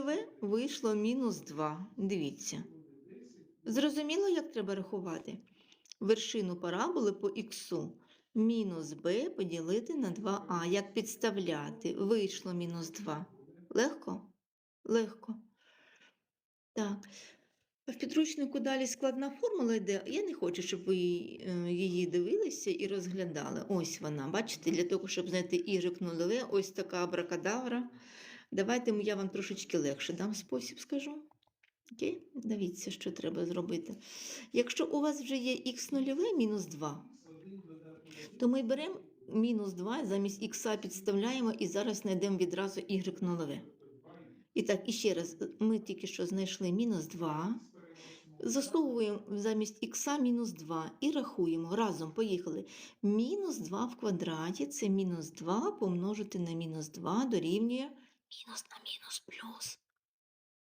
нульове вийшло мінус 2. Дивіться. Зрозуміло, як треба рахувати? Вершину параболи по х мінус b поділити на 2а. Як підставляти? Вийшло мінус 2. Легко? Легко. Так. В підручнику далі складна формула йде. Я не хочу, щоб ви е, її дивилися і розглядали. Ось вона. Бачите, для того, щоб знайти y нульове, ось така абракадавра. Давайте я вам трошечки легше дам спосіб, скажу. Окей? Дивіться, що треба зробити. Якщо у вас вже є х нульове мінус 2, то ми беремо мінус 2, замість х підставляємо і зараз знайдемо відразу y нульове. І так, і ще раз, ми тільки що знайшли мінус 2. Засовуємо замість х мінус 2 і рахуємо разом. Поїхали. Мінус 2 в квадраті це мінус 2 помножити на мінус 2 дорівнює мінус на мінус плюс.